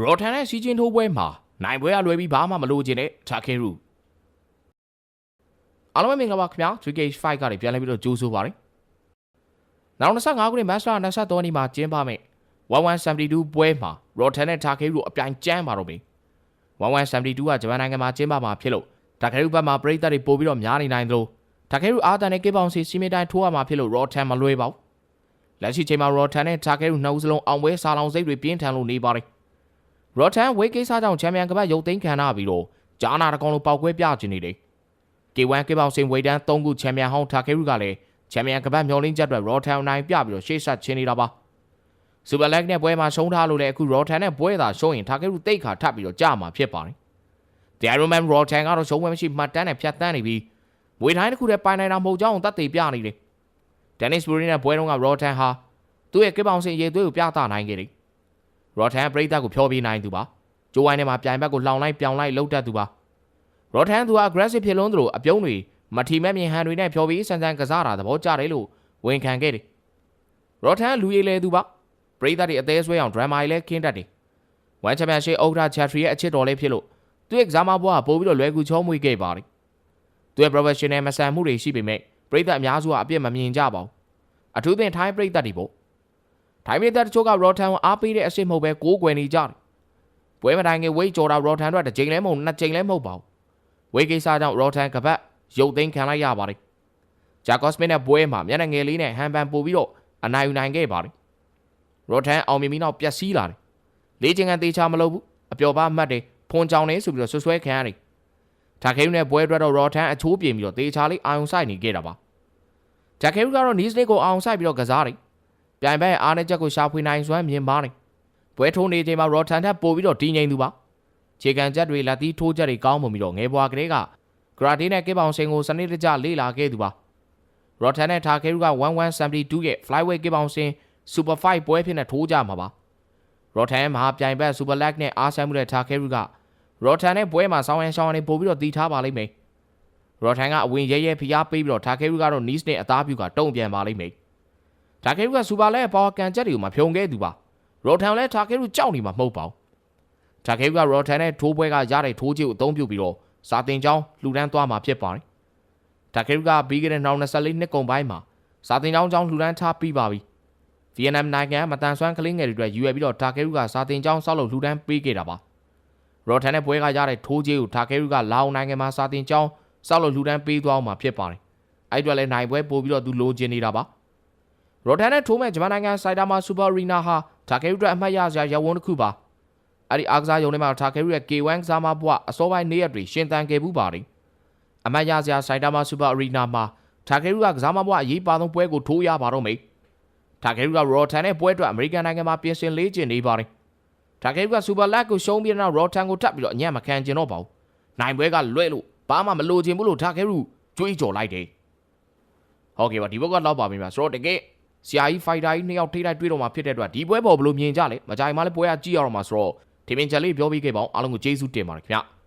ရော်ထန်နဲ့စီချင်းထိုးပွဲမှာနိုင်ပွဲအလွယ်ပြီးဘာမှမလိုချင်တဲ့ချာခဲရူအားလုံးပဲမင်္ဂလာပါခင်ဗျာ 3K5 ကနေပြန်လည်ပြီးတော့ကြိုးဆိုပါရစေနောက်25ခုနှစ်မတ်လ23ရက်နေ့မှာကျင်းပမယ်1172ပွဲမှာရော်ထန်နဲ့တာခဲရူအပြိုင်ကျန်းပါတော့ပြီ1172ကဂျပန်နိုင်ငံမှာကျင်းပမှာဖြစ်လို့တာခဲရူဘက်မှာပြည်သက်တွေပို့ပြီးတော့များနေနိုင်သလိုတာခဲရူအာတန်နဲ့ကေပေါင်စီစီမီတိုင်းထိုးရမှာဖြစ်လို့ရော်ထန်မလွဲပါဘူးလက်ရှိချိန်မှာရော်ထန်နဲ့တာခဲရူနှစ်ဦးစလုံးအောင်ပွဲစာလောင်စိတ်တွေပြင်းထန်လို့နေပါတယ် ရော်ထန်ဝေးကိစ္စကြောင့်ချန်ပီယံကပတ်ရုပ်သိမ်းခံရပြီးတော့ဂျာနာတကောင်လိုပောက်ကွဲပြချင်နေတယ်။ K1 ကေပေါင်စင်ဝေဒန်၃ခုချန်ပီယံဟောင်းတာခဲရူကလည်းချန်ပီယံကပတ်မျောလင်းချက်အတွက်ရော်ထန်နိုင်ပြပြီးတော့ရှေ့ဆက်ချင်းနေတာပါ။စူပါလက်နဲ့ပွဲမှာရှုံးထားလို့လည်းအခုရော်ထန်နဲ့ပွဲသာရှုံးရင်တာခဲရူတိတ်ခါထပ်ပြီးတော့ကြာမှာဖြစ်ပါတယ်။ The Iron Man ရော်ထန်ကတော့ရှုံးပွဲမရှိမှတ်တမ်းနဲ့ဖြတ်တန်းနေပြီးမွေထိုင်းတစ်ခုတည်းပိုင်နိုင်တာမဟုတ်ကြောင်းသတ်သိပြနေတယ်။ Dennis Bury နဲ့ပွဲတုန်းကရော်ထန်ဟာသူ့ရဲ့ကေပေါင်စင်ရေသွေးကိုပြသနိုင်ခဲ့တယ်။ ရော်ထန်ပရိသတ်ကိုဖျော်ပြနိုင်သူပါ။ဂျိုးဝိုင်းထဲမှာပြိုင်ဘက်ကိုလှောင်လိုက်ပြောင်လိုက်လှုပ်တတ်သူပါ။ရော်ထန်သူက aggressive ဖြစ်လွန်းသလိုအပြုံးတွေမထီမဲ့မြင်ဟန်တွေနဲ့ဖျော်ပြဆန်ဆန်ကစားတာသဘောကျတယ်လို့ဝန်ခံခဲ့တယ်။ရော်ထန်လူရည်လေသူပါ။ပရိသတ်တွေအသေးဆွဲအောင် drama တွေလည်းခင်းတတ်တယ်။ဝမ်ချန်ပီယံရှစ်ဥက္ကဋ္ဌ Chatri ရဲ့အချစ်တော်လေးဖြစ်လို့သူ့ရဲ့ကစားမဘွားကပို့ပြီးတော့လွယ်ကူချောမွေ့ခဲ့ပါတယ်။သူရဲ့ professional မဆန်မှုတွေရှိပေမဲ့ပရိသတ်အများစုကအပြစ်မမြင်ကြပါဘူး။အထူးသဖြင့်ထိုင်းပရိသတ်တွေပေါ့။ ထိုင်းပရိသတ်တချို့ကရော်ထန်ကိုအားပေးတဲ့အစ်စ်မဟုတ်ပဲကိုးကွယ်နေကြတယ်။ပွဲမတိုင်ခင်ဝိတ်ကြော်တာရော်ထန်တို့တစ်ချိန်လဲမဟုတ်နှစ်ချိန်လဲမဟုတ်ပါဘူး။ဝိတ်ကိစ္စကြောင့်ရော်ထန်ကပတ်ရုပ်သိမ်းခံလိုက်ရပါတယ်။ဂျာကော့စမစ်နဲ့ပွဲမှာမျက်နှာငယ်လေးနဲ့ဟန်ပန်ပို့ပြီးတော့အနိုင်ယူနိုင်ခဲ့ပါတယ်။ရော်ထန်အောင်မြင်ပြီးနောက်ပျက်စီးလာတယ်။လေးချင်ကန်တေချာမလုပ်ဘူး။အပျော်ပါမှတ်တယ်ဖွန်ကြောင်နေဆိုပြီးတော့ဆွဆွဲခံရတယ်။ဒါခဲယူနဲ့ပွဲအတွက်တော့ရော်ထန်အချိုးပြင်ပြီးတော့တေချာလေးအာယုံဆိုင်နေခဲ့တာပါ။ဒါခဲယူကတော့နီးစနစ်ကိုအာယုံဆိုင်ပြီးတော့ကစားတယ်။ ပြိုင်ဘက်အားနဲ့ချက်ကိုရှာဖွေနိုင်စွမ်းမြင်ပါတယ်။ပွဲထိုးနေချိန်မှာရော်ထန်ထပ်ပို့ပြီးတော့တီးငိမ့်သူပါ။ခြေကန်ချက်တွေလက်သီးထိုးချက်တွေကောင်းမှုပြီးတော့ငယ်ဘွားကလေးကဂရာတီနဲ့ကေပေါင်စင်ကိုစနစ်တကျလေ့လာခဲ့သူပါ။ရော်ထန်နဲ့ထာခဲယူက1172ရဲ့ flyweight ကေပေါင်စင် super fight ပွဲဖြစ်နေထိုးကြမှာပါ။ရော်ထန်မဟာပြိုင်ဘက် super leg နဲ့အားဆိုင်မှုတဲ့ထာခဲယူကရော်ထန်နဲ့ပွဲမှာဆောင်းရန်ရှောင်းရန်နေပို့ပြီးတော့တီးထားပါလိမ့်မယ်။ရော်ထန်ကအဝင်ရဲရဲဖိအားပေးပြီးတော့ထာခဲယူကတော့ knees နဲ့အသားပြုကတုံ့ပြန်ပါလိမ့်မယ်။ ထာခဲယူက super leg ပါဝါကန်ချက်တွေကိုမဖြုံခဲ့သူပါ။ရော်ထန်လည်းထာခဲယူကြောက်နေမှာမဟုတ်ပါဘူး။ထာခဲယူကရော်ထန်နဲ့ထိုးပွဲကရတဲ့ထိုးချေကိုအသုံးပြုပြီးတော့စာတင်ကြောင်းလှူဒန်းသွားမှာဖြစ်ပါတယ်။ထာခဲယူကပြီးခဲ့တဲ့နောက်24နှစ်ကုန်ပိုင်းမှာစာတင်ကြောင်းကြောင်းလှူဒန်းထားပြီးပါပြီ။ VNM နိုင်ငံမတန်ဆွမ်းကလေးငယ်တွေအတွက်ယူရပြီးတော့ထာခဲယူကစာတင်ကြောင်းဆောက်လုပ်လှူဒန်းပေးခဲ့တာပါ။ရော်ထန်နဲ့ပွဲကရတဲ့ထိုးချေကိုထာခဲယူကလာအောင်နိုင်ငံမှာစာတင်ကြောင်းဆောက်လုပ်လှူဒန်းပေးသွားအောင်မှာဖြစ်ပါတယ်။အဲ့အတွက်လည်းနိုင်ပွဲပို့ပြီးတော့သူလိုချင်နေတာပါ။ ရော်ထန်နဲ့ထိုးမဲ့ဂျမန်နိုင်ငံဆိုင်တာမာစူပါအရီနာဟာထာခဲယူအတွက်အမှတ်ရစရာရဝန်းတစ်ခုပါ။အဲ့ဒီအားကစားရုံထဲမှာထာခဲယူရဲ့ K1 ကစားမဘွားအစောပိုင်းနေ့ရက်တွေရှင်သန်ခဲ့မှုပါတယ်။အမှတ်ရစရာဆိုင်တာမာစူပါအရီနာမှာထာခဲယူကကစားမဘွားအရေးပါဆုံးပွဲကိုထိုးရပါတော့မယ်။ထာခဲယူကရော်ထန်နဲ့ပွဲအတွက်အမေရိကန်နိုင်ငံမှာပြင်ဆင်လေ့ကျင့်နေပါတယ်။ထာခဲယူကစူပါလက်ကိုရှုံးပြီးတဲ့နောက်ရော်ထန်ကိုထပ်ပြီးတော့အညံ့မခံကျင်တော့ပါဘူး။နိုင်ပွဲကလွဲ့လို့ဘာမှမလိုချင်ဘူးလို့ထာခဲယူကြွေးကြော်လိုက်တယ်။ဟုတ်ကဲ့ပါဒီဘက်ကတော့ပါပြီမှာဆိုတော့တကယ် ဆရာကြီးဖိုက်တာကြီးနှစ်ယောက်ထိတိုက်တွေ့တော့မှာဖြစ်တဲ့အတွက်ဒီပွဲပေါ်ဘယ်လိုမြင်ကြလဲမကြိုင်မှလည်းပွဲကကြည့်ရတော့မှာဆိုတော့ဒီပင်ချက်လေးပြောပြီးခဲ့ပါအောင်အားလုံးကိုကျေးဇူးတင်ပါတယ်ခင်ဗျာ။